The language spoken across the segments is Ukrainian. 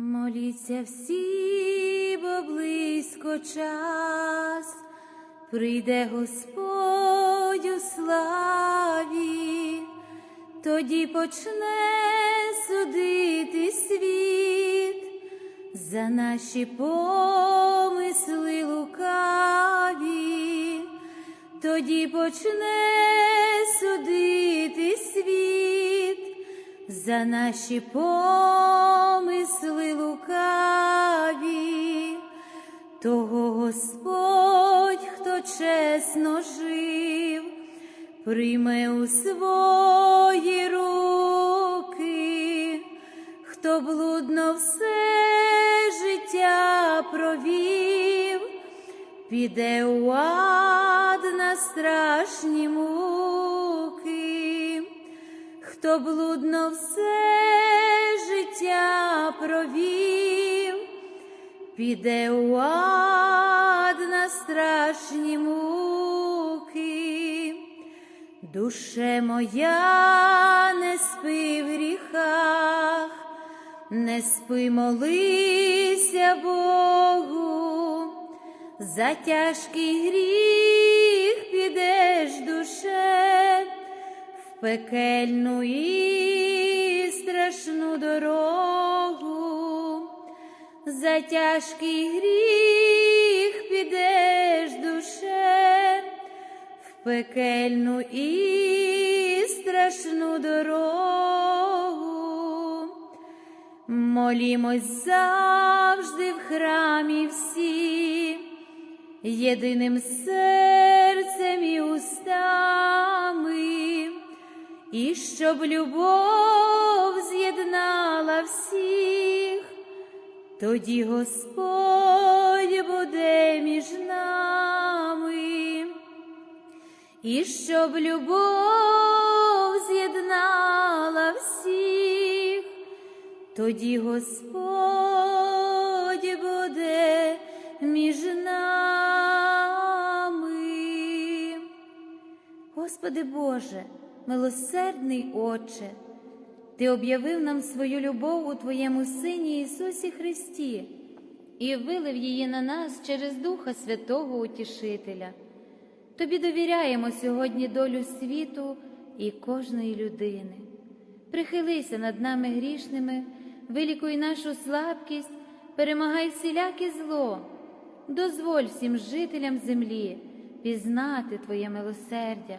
Моліться всі, бо близько час, прийде Господь у славі, тоді почне судити світ. За наші помисли лукаві, тоді почне судити світ за наші помисли лукаві, того Господь, хто чесно жив, прийме у свої руки, хто блудно все життя провів, піде у ад на страшні муки хто блудно все життя провів, піде у ад на страшні муки, душе моя, не спи в гріхах, не спи, молися Богу, за тяжкий гріх пекельну і страшну дорогу, за тяжкий гріх підеш душе, в пекельну і страшну дорогу. Молімось завжди в храмі всі, єдиним серцем і устами, і щоб любов з'єднала всіх, тоді Господь буде між нами, і щоб любов з'єднала всіх, тоді Господь буде між нами. Господи Боже, милосердний Отче, Ти об'явив нам свою любов у Твоєму Сині Ісусі Христі і вилив її на нас через Духа Святого Утішителя. Тобі довіряємо сьогодні долю світу і кожної людини. Прихилися над нами грішними, вилікуй нашу слабкість, перемагай всіляке зло, дозволь всім жителям землі пізнати Твоє милосердя,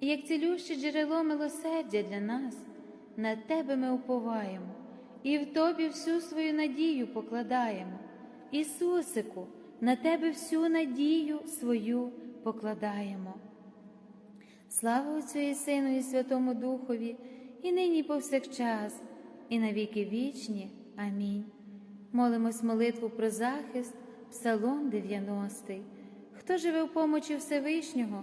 і як цілюще джерело милосердя для нас, на Тебе ми уповаємо і в Тобі всю свою надію покладаємо. Ісусику, на Тебе всю надію свою покладаємо. Слава Отцю і Сину, і Святому Духові, і нині, повсякчас, і на віки вічні. Амінь. Молимось молитву про захист, Псалом 90. Хто живе в помочі Всевишнього,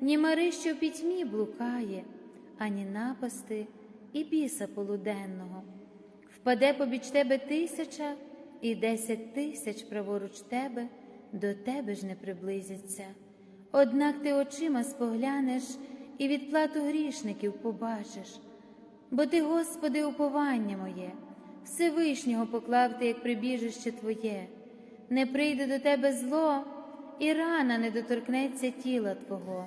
ні мари, що в пітьмі блукає, ані напасти і біса полуденного. Впаде побіч тебе тисяча і десять тисяч праворуч тебе, до тебе ж не приблизяться. Однак ти очима споглянеш і відплату грішників побачиш, бо ти, Господи, уповання моє, Всевишнього поклав ти, як прибіжище Твоє, не прийде до тебе зло, і рана не доторкнеться тіла Твого,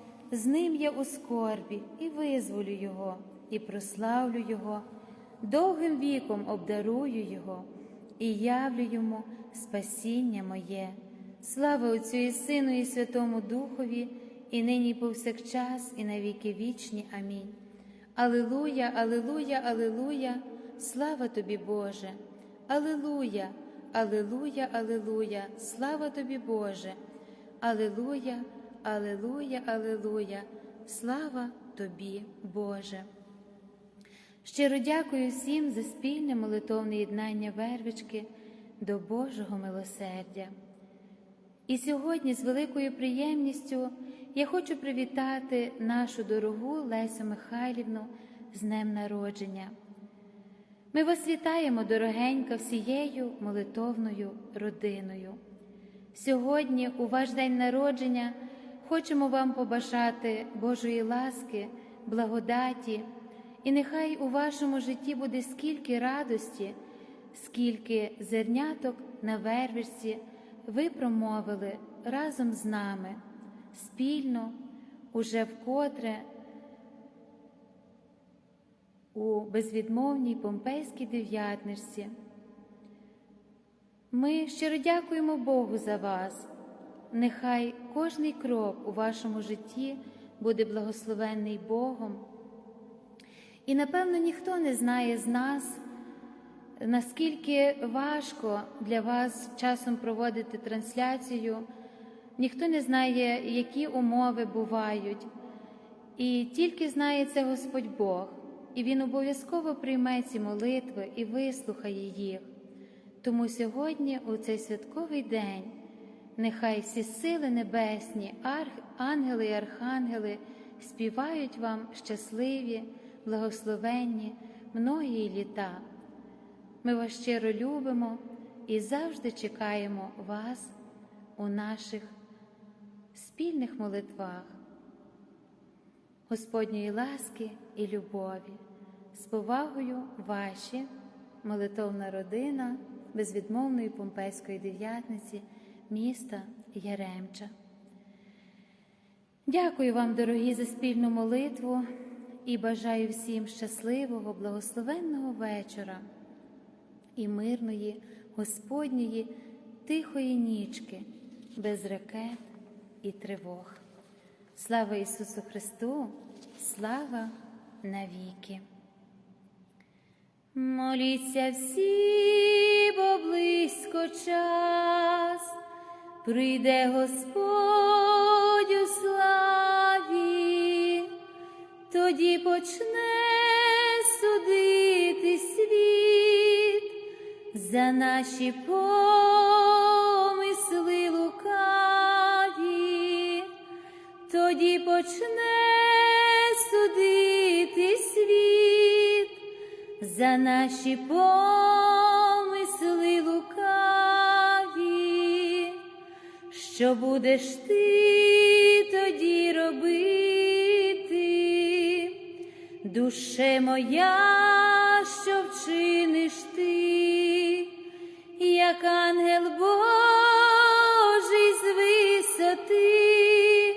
з ним я у скорбі, і визволю його, і прославлю Його, довгим віком обдарую Його і явлю йому спасіння моє. Слава Отцю і Сину, і Святому Духові, і нині, і повсякчас, і на віки вічні. Амінь. Алилуя, Алилуя, Алилуя, слава тобі, Боже, Алилуя, Алилуя, Алилуя, слава тобі, Боже, Алилуя, Алилуя, Алилуя, слава тобі, Боже. Щиро дякую всім за спільне молитовне єднання вервички до Божого милосердя. І сьогодні з великою приємністю я хочу привітати нашу дорогу Лесю Михайлівну з Днем Народження. Ми вас вітаємо, дорогенька, всією молитовною родиною. Сьогодні, у ваш день народження, хочемо вам побажати Божої ласки, благодаті, і нехай у вашому житті буде скільки радості, скільки зерняток на вервишці ви промовили разом з нами, спільно, уже вкотре у безвідмовній помпейській дев'ятничці. Ми щиро дякуємо Богу за вас. Нехай кожний крок у вашому житті буде благословенний Богом. І напевно ніхто не знає з нас, наскільки важко для вас часом проводити трансляцію, ніхто не знає, які умови бувають. І тільки знає це Господь Бог, і Він обов'язково прийме ці молитви і вислухає їх. Тому сьогодні, у цей святковий день, нехай всі сили небесні, ангели і архангели співають вам щасливі, благословенні, многії літа. Ми вас щиро любимо і завжди чекаємо вас у наших спільних молитвах, Господньої ласки і любові, з повагою ваші, молитовна родина безвідмовної Помпейської дев'ятниці міста Яремча. Дякую вам, дорогі, за спільну молитву і бажаю всім щасливого, благословенного вечора і мирної, Господньої, тихої нічки, без ракет і тривог. Слава Ісусу Христу, слава навіки! Моліться всі, бо близько час, прийде Господь у славі, тоді почне судити світ. За наші помисли лукаві, тоді почне судити світ. За наші помисли будеш ти тоді робити, душе моя, що вчиниш ти, як ангел Божий з висоти,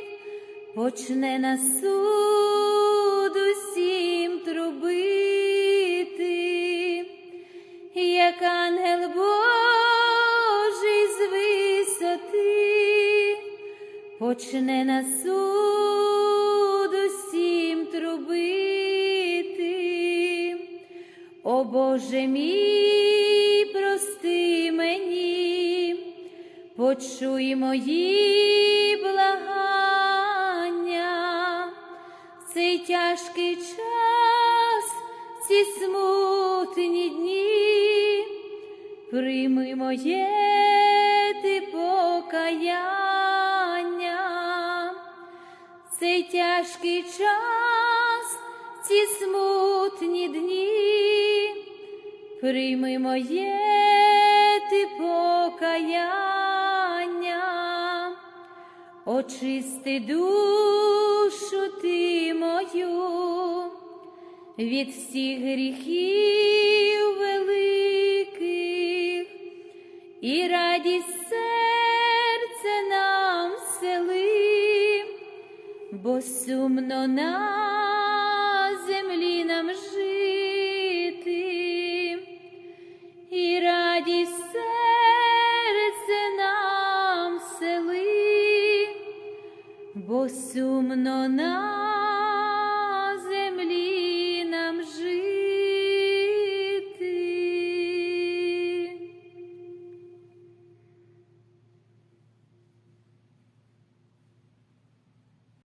почне на суд тяжкий час, ці смутні дні. Прийми моє ти покаяння, цей тяжкий час, ці смутні дні, прийми моє ти покаяння, очисти душу мою. Від всіх гріхів великих і радість серце нам сели, бо сумно на землі нам жити, нам сели, сумно нам